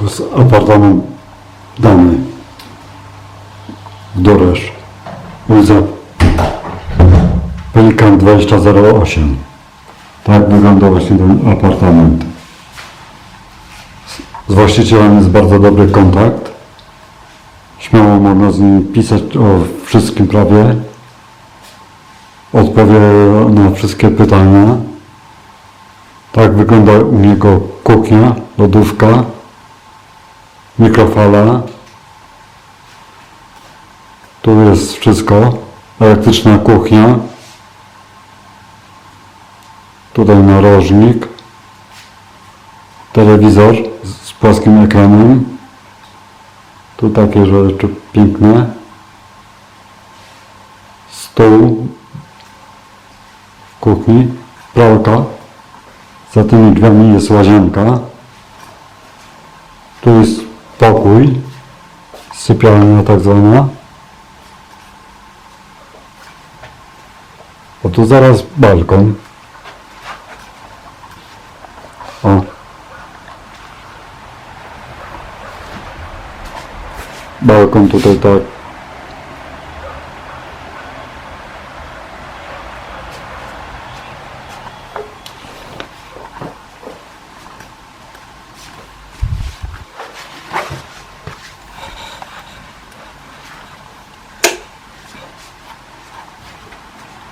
To jest apartament dany Doresz. Ulica Pelikan 2008. Tak wygląda właśnie ten apartament. Z właścicielem jest bardzo dobry kontakt. Śmiało można z nim pisać o wszystkim prawie. Odpowie na wszystkie pytania. Tak wygląda u niego kuchnia, lodówka, mikrofala. Tu jest wszystko. Elektryczna kuchnia. Tutaj narożnik. Telewizor z płaskim ekranem. Tu takie rzeczy piękne. Stół w kuchni. Pralka. Za tymi drzwiami jest łazienka. Tu jest pokój. Sypialnia tak zwana. O tu zaraz balkon. O. Balkon tutaj tak.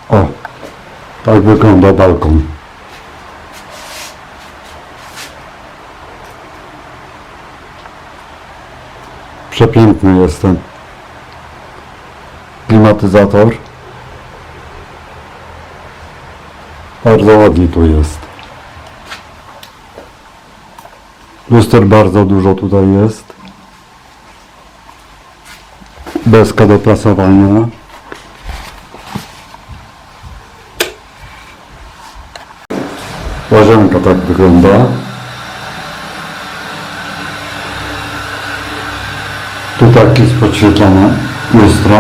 O, tak wygląda balkon. Przepiękny jest ten klimatyzator. Bardzo ładnie tu jest. Luster bardzo dużo tutaj jest. Deska do prasowania. Łazienka tak wygląda. Tu tak jest podświetlone lustro.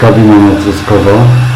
Kabina naciskowa.